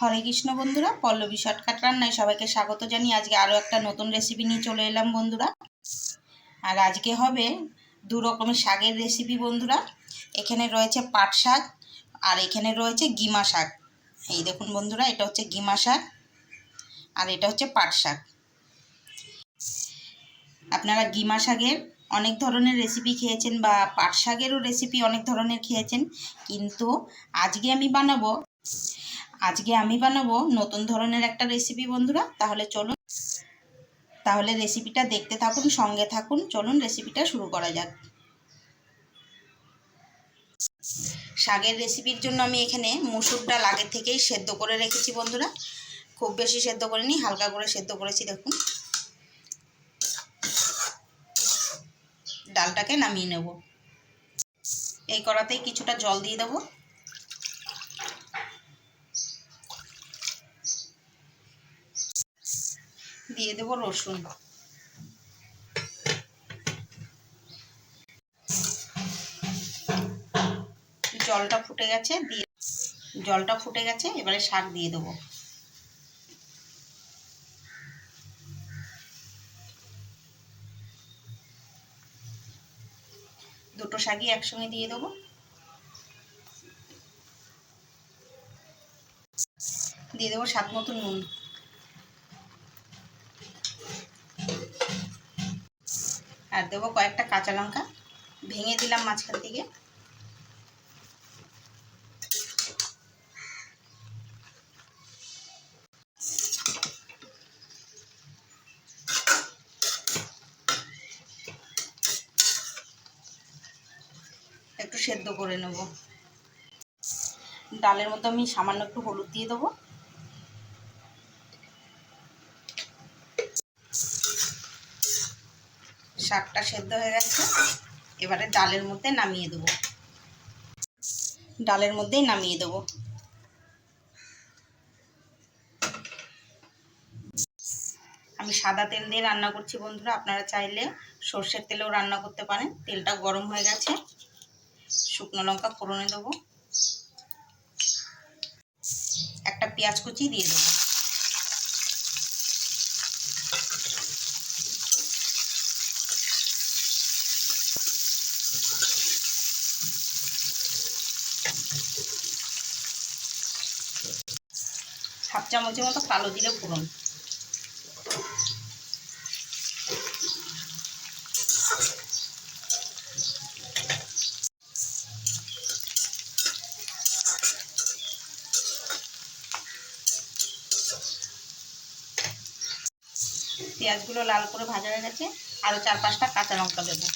হরে কৃষ্ণ বন্ধুরা, পল্লবী শর্টকাট রান্নায় সবাইকে স্বাগত জানিয়ে আজকে আরও একটা নতুন রেসিপি নিয়ে চলে এলাম বন্ধুরা। আর আজকে হবে দু রকমের শাকের রেসিপি বন্ধুরা। এখানে রয়েছে পাট শাক আর এখানে রয়েছে গিমা শাক। এই দেখুন বন্ধুরা, এটা হচ্ছে গিমা শাক আর এটা হচ্ছে পাট শাক। আপনারা গিমা শাকের অনেক ধরনের রেসিপি খেয়েছেন বা পাট শাকেরও রেসিপি অনেক ধরনের খেয়েছেন, কিন্তু আজকে আমি বানাবো আজকে আমি বানাবো নতুন ধরনের একটা রেসিপি বন্ধুরা। তাহলে চলুন, তাহলে রেসিপিটা দেখতে থাকুন, সঙ্গে থাকুন। চলুন রেসিপিটা শুরু করা যাক। শাকের রেসিপির জন্য আমি এখানে মুসুর ডাল আগে থেকেই সেদ্ধ করে রেখেছি বন্ধুরা। খুব বেশি সেদ্ধ করিনি, হালকা করে সেদ্ধ করেছি, দেখুন। ডালটাকে নামিয়ে নেব। এই কড়াতেই কিছুটা জল দিয়ে দেবো। দিয়ে দেবো রসুন। জলটা ফুটে গেছে, দিয়ে জলটা ফুটে গেছে, এবারে শাক দিয়ে দেবো। দুটো শাকই একসঙ্গে দিয়ে দেবো। দিয়ে দেবো স্বাদ মতো নুন। আর দেবো কয়েকটা কাঁচা লঙ্কা। ভেঙে দিলাম মাঝখান থেকে। একটু সেদ্ধ করে নেব। ডালের মধ্যে আমি সামান্য একটু হলুদ দিয়ে দেবো। শাকটা সেদ্ধ হয়ে গেছে। এবারে ডালের মধ্যে নামিয়ে দেবো। ডালের মধ্যেই নামিয়ে দেবো। আমি সাদা তেল দিয়ে রান্না করছি বন্ধুরা, আপনারা চাইলে সর্ষের তেলেও রান্না করতে পারেন। তেলটা গরম হয়ে গেছে। শুকনো লঙ্কা ফোড়নে দেবো। একটা পেঁয়াজ কুচি দিয়ে দেবো। হাফ চামচের মতো কালো জিরে ফোড়ন পেঁয়াজগুলো লাল করে ভাজা হয়ে গেছে আরও চার পাঁচটা কাঁচা লঙ্কা দেবো।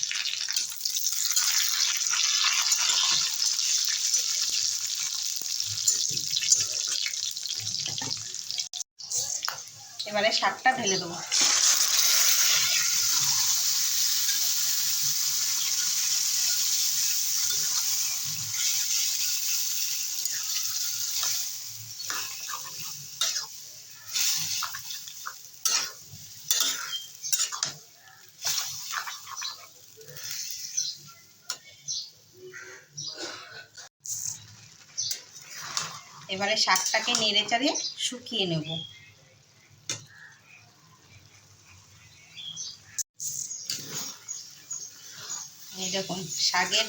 এবারে শাকটা ঢেলে দেবো। এবারে শাকটাকে নেড়ে চাড়িয়ে শুকিয়ে নেব। এই দেখুন, শাকের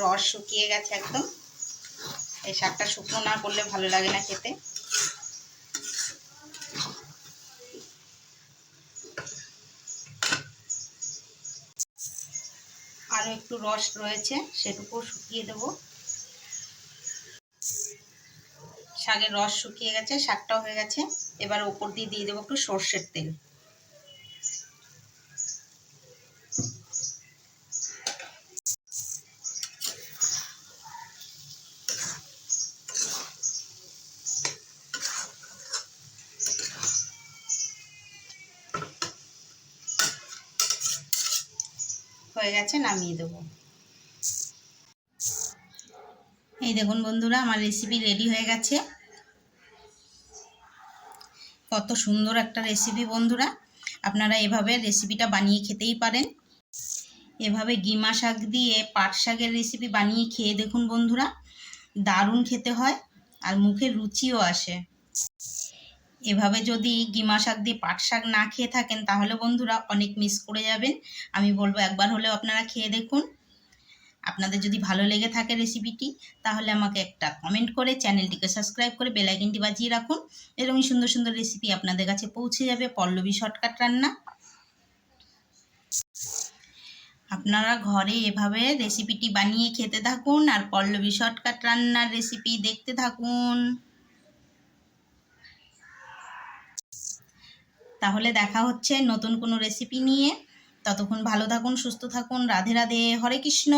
রস শুকিয়ে গেছে একদম। এই শাকটা শুকনো না করলে ভালো লাগে না খেতে। আরও একটু রস রয়েছে সেটুকু শুকিয়ে দেব। শাকের রস শুকিয়ে গেছে, শাকটাও হয়ে গেছে। এবার ওপর দিয়ে দিয়ে দেবো একটু সর্ষের তেল। হয়ে গেছে, নামিয়ে দেবো। এই দেখুন বন্ধুরা, আমার রেসিপি রেডি হয়ে গেছে। কত সুন্দর একটা রেসিপি বন্ধুরা। আপনারা এভাবে রেসিপিটা বানিয়ে খেতেই পারেন। এভাবে গিমা শাক দিয়ে পাট শাকের রেসিপি বানিয়ে খেয়ে দেখুন বন্ধুরা, দারুণ খেতে হয় আর মুখে রুচিও আসে। এভাবে যদি গিমা শাক দিয়ে পাট শাক না খেয়ে থাকেন, তাহলে বন্ধুরা অনেক মিস করে যাবেন। আমি বলব একবার হলেও আপনারা খেয়ে দেখুন। আপনাদের যদি ভালো লেগে থাকে রেসিপিটি তাহলে আমাকে একটা কমেন্ট করে চ্যানেলটিকে সাবস্ক্রাইব করে বেলাইকিনটি বাজিয়ে রাখুন। এরকমই সুন্দর সুন্দর রেসিপি আপনাদের কাছে পৌঁছে যাবে পল্লবী শর্টকাট রান্না। আপনারা ঘরে এভাবে রেসিপিটি বানিয়ে খেতে থাকুন আর পল্লবী শর্টকাট রান্নার রেসিপি দেখতে থাকুন। তাহলে দেখা হচ্ছে নতুন কোনো রেসিপি নিয়ে। ততক্ষণ ভালো থাকুন, সুস্থ থাকুন। রাধে রাধে, হরে কৃষ্ণ।